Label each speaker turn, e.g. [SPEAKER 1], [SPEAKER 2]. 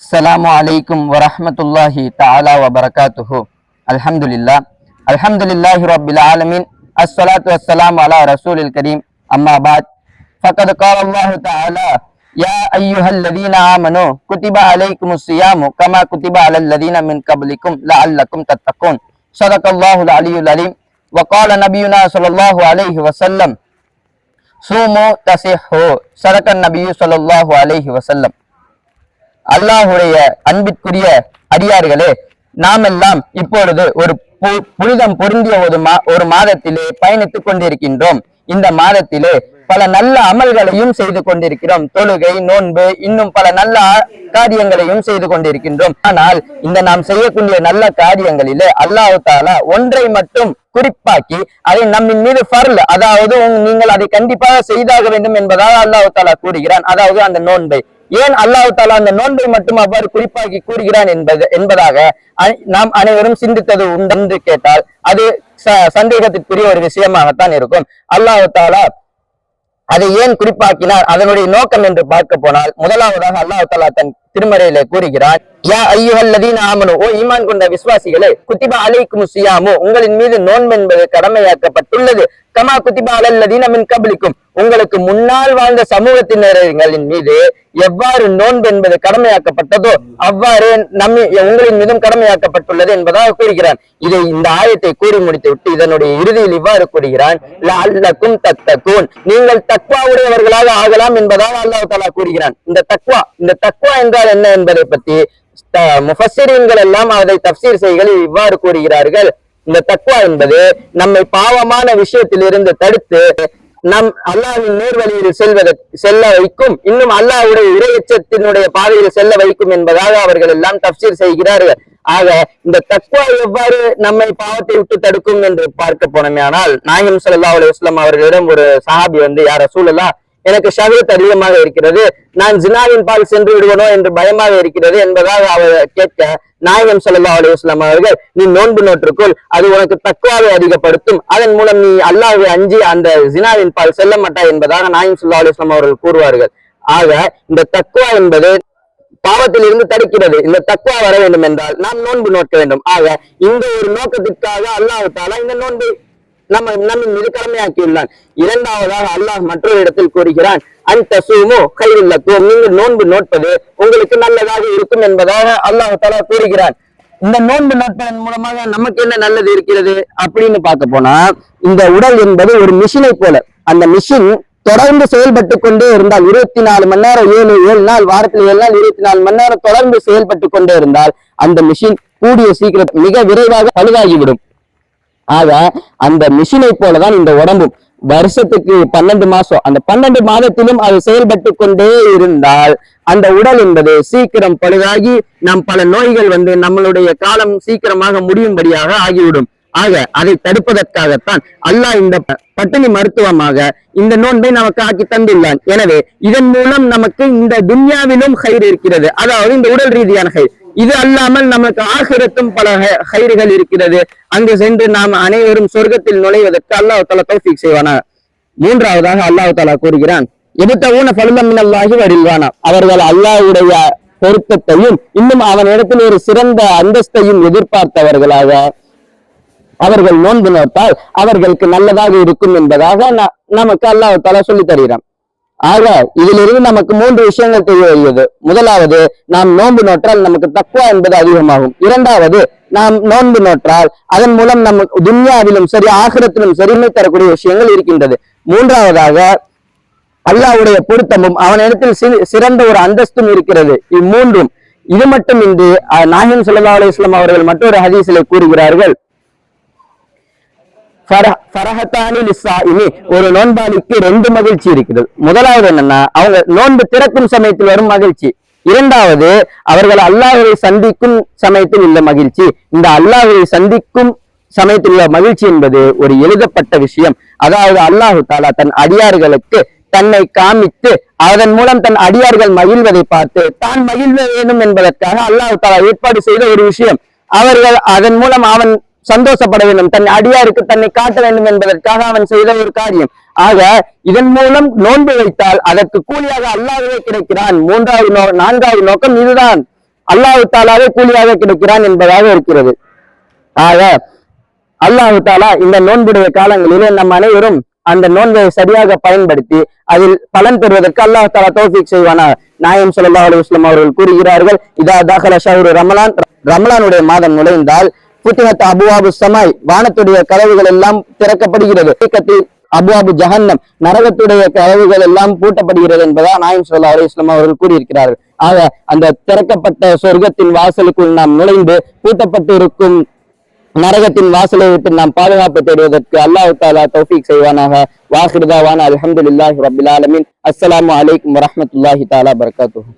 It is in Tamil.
[SPEAKER 1] السلام عليكم ورحمة الله تعالى وبركاته. الحمد لله. الحمد لله رب العالمين. الصلاة والسلام على رسول الكريم. أما بعد فقد قال الله تعالى يا أيها الذين آمنوا كتب عليكم الصيام كما كتب على الذين من قبلكم لعلكم تتقون. صدق الله العلي العليم وقال نبينا صلى الله عليه وسلم صوموا تصحوا. صدق النبي صلى الله عليه وسلم. அல்லாஹுடைய அன்பிற்குரிய அடியார்களே நாம் எல்லாம் இப்பொழுது ஒரு பு- புனிதம் பொருந்திய ஒரு மா ஒரு மாதத்திலே பயணித்துக் கொண்டிருக்கின்றோம். இந்த மாதத்திலே பல நல்ல அமல்களையும் செய்து கொண்டிருக்கிறோம். தொழுகை நோன்பு இன்னும் பல நல்ல காரியங்களையும் செய்து கொண்டிருக்கின்றோம். ஆனால் இந்த நாம் செய்யக்கூடிய நல்ல காரியங்களிலே அல்லாஹு தாலா ஒன்றை மட்டும் குறிப்பாக்கி அதை நம்மின் மீது ஃபர்ல் அதாவது நீங்கள் அதை கண்டிப்பாக செய்தாக வேண்டும் என்பதாக அல்லாஹ் தாலா கூறுகிறான். அதாவது அந்த நோன்பை. ஏன் அல்லாஹு தாலா அந்த நோன்பை மட்டும் அவ்வாறு குறிப்பாக்கி கூறுகிறான் என்பது என்பதாக நாம் அனைவரும் சிந்தித்தது உண்டு என்று கேட்டால் அது சந்தேகத்திற்குரிய ஒரு விஷயமாகத்தான் இருக்கும். அல்லாஹ் தாலா அதை ஏன் குறிப்பாக்கினார்? அதனுடைய நோக்கம் என்று பார்க்க போனால் முதலாவதாக அல்லாஹு தாலா தன் திருமறையிலே கூறுகிறார் யா ஐயுஹல்லதீன ஆமனு ஓ ஈமான் கொண்ட விசுவாசிகளே குத்திபா அலைக்கும் சியாமு உங்களின் மீது நோன்பு என்பது கடமையாக்கப்பட்டுள்ளது. கமா குத்திபா அலல்லதீன மின் கபலிக்கும். உங்களுக்கு முன்னால் வாழ்ந்த சமூகத்தினர்களின் மீது எவ்வாறு நோன்பு என்பது கடமையாக்கப்பட்டதோ அவ்வாறு நம்ம உங்களின் மீதும் கடமையாக்கப்பட்டுள்ளது என்பதாக கூறுகிறான். இதை இந்த ஆயத்தை கூறி முடித்து விட்டு இதனுடைய இறுதியில் இவ்வாறு கூறுகிறான் லஅல்லக்கும் தத்தக்கூன் நீங்கள் தக்வா உடையவர்களாக ஆகலாம் என்பதாக அல்லாஹ் தாலா கூறுகிறான். இந்த தக்வா இந்த தக்வா என்றால் என்ன என்பதை பற்றி த- எல்லாம் அதை தப்சீர் செய்கையில் இவ்வாறு கூறுகிறார்கள். இந்த தக்குவா என்பது நம்மை பாவமான விஷயத்திலிருந்து தடுத்து நம் அல்லாவின் நேர்வழியில் செல்வதற்கு செல்ல வைக்கும். இன்னும் அல்லாஹ்வுடைய இறையச்சத்தினுடைய பாதையில் செல்ல வைக்கும் என்பதாக அவர்கள் எல்லாம் தப்சீர் செய்கிறார்கள். ஆக இந்த தக்குவா எவ்வாறு நம்மை பாவத்தை விட்டு தடுக்கும் என்று பார்க்க போனோமேயானால் நாயகம் ஸல்லல்லாஹு அலைஹி வஸல்லம் அவர்களிடம் ஒரு சஹாபி வந்து யார சூழலா எனக்கு ஷஹவத் அதிகமாக இருக்கிறது. நான் ஜினாவின் பால் சென்று விடுவனோ என்று பயமாக இருக்கிறது என்பதாக அவர் கேட்க நாயகம் சல்லா அலைஹி அவர்கள் நீ நோன்பு நோற்றுக்குள் அது உனக்கு தக்குவாவை அதிகப்படுத்தும். அதன் மூலம் நீ அல்லாவை அஞ்சி அந்த ஜினாவின் பால் செல்ல மாட்டாய் என்பதாக நாயகம் ஸல்லல்லாஹு அலைஹி அவர்கள் கூறுவார்கள். ஆக இந்த தக்குவா என்பது பாவத்தில் இருந்து தடுக்கிறது. இந்த தக்குவா வர வேண்டும் என்றால் நாம் நோன்பு நோக்க வேண்டும். ஆக இந்த ஒரு நோக்கத்திற்காக அல்லாஹ் இந்த நோன்பை நம்ம இன்னமும் மீது கடமையாக்கியுள்ளான் இரண்டாவதாக அல்லாஹ் மற்றொரு இடத்தில் கூறுகிறான் அந்த சூமோ கையில்லக்கும் நீங்கள் நோன்பு நோட்பது உங்களுக்கு நல்லதாக இருக்கும் என்பதாக அல்லாஹ் தாலா கூறுகிறான். இந்த நோன்பு நோட்பதன் மூலமாக நமக்கு என்ன நல்லது இருக்கிறது அப்படின்னு பார்க்க போனா இந்த உடல் என்பது ஒரு மிஷினை போல. அந்த மிஷின் தொடர்ந்து செயல்பட்டு கொண்டே இருந்தால் இருபத்தி நாலு மணி நேரம் ஏழு ஏழு நாள் வாரத்தில் ஏழு நாள் இருபத்தி நாலு மணி நேரம் தொடர்ந்து செயல்பட்டு கொண்டே இருந்தால் அந்த மிஷின் கூடிய சீக்கிரம் மிக விரைவாக பழுதாகிவிடும். ஆக அந்த மிஷினை போலதான் இந்த உடம்பும். வருஷத்துக்கு பன்னெண்டு மாசம். அந்த பன்னெண்டு மாதத்திலும் அது செயல்பட்டு கொண்டே இருந்தால் அந்த உடல் என்பது சீக்கிரம் பழுதாகி நம் பல நோய்கள் வந்து நம்மளுடைய காலம் சீக்கிரமாக முடியும்படியாக ஆகிவிடும். ஆக அதை தடுப்பதற்காகத்தான் அல்லாஹ் இந்த ப- பட்டினி மருத்துவமாக இந்த நோன்பை நமக்கு ஆக்கி தந்துள்ளான். எனவே இதன் மூலம் நமக்கு இந்த துன்யாவிலும் ஹைர் இருக்கிறது. அதாவது இந்த உடல் ரீதியான ஹைர் இது அல்லாமல் நமக்கு ஆகிரத்தும் பல ஹை- இருக்கிறது. அங்கு சென்று நாம் அனைவரும் சொர்க்கத்தில் நுழைவதற்கு அல்லாஹ் தலா தௌஃபீக் செய்வானா? மூன்றாவதாக அல்லாஹ் தலா கூறுகிறான் எபுத்தவுன ஃபலுலம் மினல்லாஹி வரில்வானா? அவர்கள் அல்லாஹ்வுடைய பொருத்தத்தையும் இன்னும் அவனிடத்தில் ஒரு சிறந்த அந்தஸ்தையும் எதிர்பார்த்தவர்களாக அவர்கள் நோன்பு நோட்டால் அவர்களுக்கு நல்லதாக இருக்கும் என்பதாக ந- நமக்கு அல்லாஹ் தலா சொல்லி தருகிறான். ஆக இதிலிருந்து நமக்கு மூன்று விஷயங்கள் தெரிய வருகிறது. முதலாவது நாம் நோன்பு நோற்றால் நமக்கு தக்குவா என்பது அதிகமாகும். இரண்டாவது நாம் நோன்பு நோற்றால் அதன் மூலம் நமக்கு துன்யாவிலும் சரி ஆகிரத்திலும் சரிமை தரக்கூடிய விஷயங்கள் இருக்கின்றது. மூன்றாவதாக அல்லாஹ்வுடைய பொருத்தமும் அவனிடத்தில் சி- சிறந்த ஒரு அந்தஸ்தும் இருக்கிறது. இம்மூன்றும். இது மட்டுமின்றி அஹ், நாயகம் ஸல்லல்லாஹு அவர்கள் மற்றொரு ஹதீசிலே கூறுகிறார்கள் ஒரு நோன்பாளிக்கு ரெண்டு மகிழ்ச்சி இருக்கிறது. முதலாவது என்னன்னா அவங்க நோன்பு திறக்கும் சமயத்தில் வரும் மகிழ்ச்சி. இரண்டாவது அவர்கள் அல்லாஹரை சந்திக்கும் சமயத்தில் உள்ள மகிழ்ச்சி. இந்த அல்லாஹரை சந்திக்கும் சமயத்தில் உள்ள மகிழ்ச்சி என்பது ஒரு எழுதப்பட்ட விஷயம். அதாவது அல்லாஹு தாலா தன் அடியார்களுக்கு தன்னை காமித்து அதன் மூலம் தன் அடியார்கள் மகிழ்வதை பார்த்து தான் மகிழ்வ வேண்டும் என்பதற்காக அல்லாஹு தாலா ஏற்பாடு செய்த ஒரு விஷயம். அவர்கள் அதன் மூலம் அவன் சந்தோஷப்பட வேண்டும். தன் அடியாருக்கு தன்னை காட்ட வேண்டும் என்பதற்காக அவன் செய்த ஒரு காரியம். ஆக இதன் மூலம் நோன்பு வைத்தால் அதற்கு கூலியாக அல்லாஹ்வே கிடைக்கிறான். மூன்றாவது நோ நான்காவது நோக்கம் இதுதான். அல்லாஹு தாலாவே கூலியாக கிடைக்கிறான் என்பதாக இருக்கிறது. ஆக அல்லாஹு தாலா இந்த நோன்புடைய காலங்களிலே நம் அனைவரும் அந்த நோன்பை சரியாக பயன்படுத்தி அதில் பலன் பெறுவதற்கு அல்லாஹ் தாலா தௌஃபீக் செய்வானா? நாயம் சொல்லா அலைஹி அவர்கள் கூறுகிறார்கள் இதா தகல ஷாஹூர் ரமலான். ரமலானுடைய மாதம் நுழைந்தால் புத்தினத் அபுவாபு சமாய் வானத்துடைய கதவுகள் எல்லாம் திறக்கப்படுகிறது. இயக்கத்தில் அபுவாபு ஜஹன்னம் நரகத்துடைய கதவுகள் எல்லாம் பூட்டப்படுகிறது என்பதா நாயம் சொல்லா அலி இஸ்லாம் அவர்கள் கூறியிருக்கிறார்கள். ஆக அந்த திறக்கப்பட்ட சொர்க்கத்தின் வாசலுக்குள் நாம் நுழைந்து பூட்டப்பட்டு இருக்கும் நரகத்தின் வாசலை விட்டு நாம் பாதுகாப்பு தேடுவதற்கு அல்லாஹு தாலா தௌஃபீக் செய்வானாக. வாஹிருதாவான அலமதுல்லாஹி ரப்பில் ஆலமீன். அஸ்ஸலாமு அலைக்கும் வரமத்துல்லாஹி தாலா பரகாத்துஹு.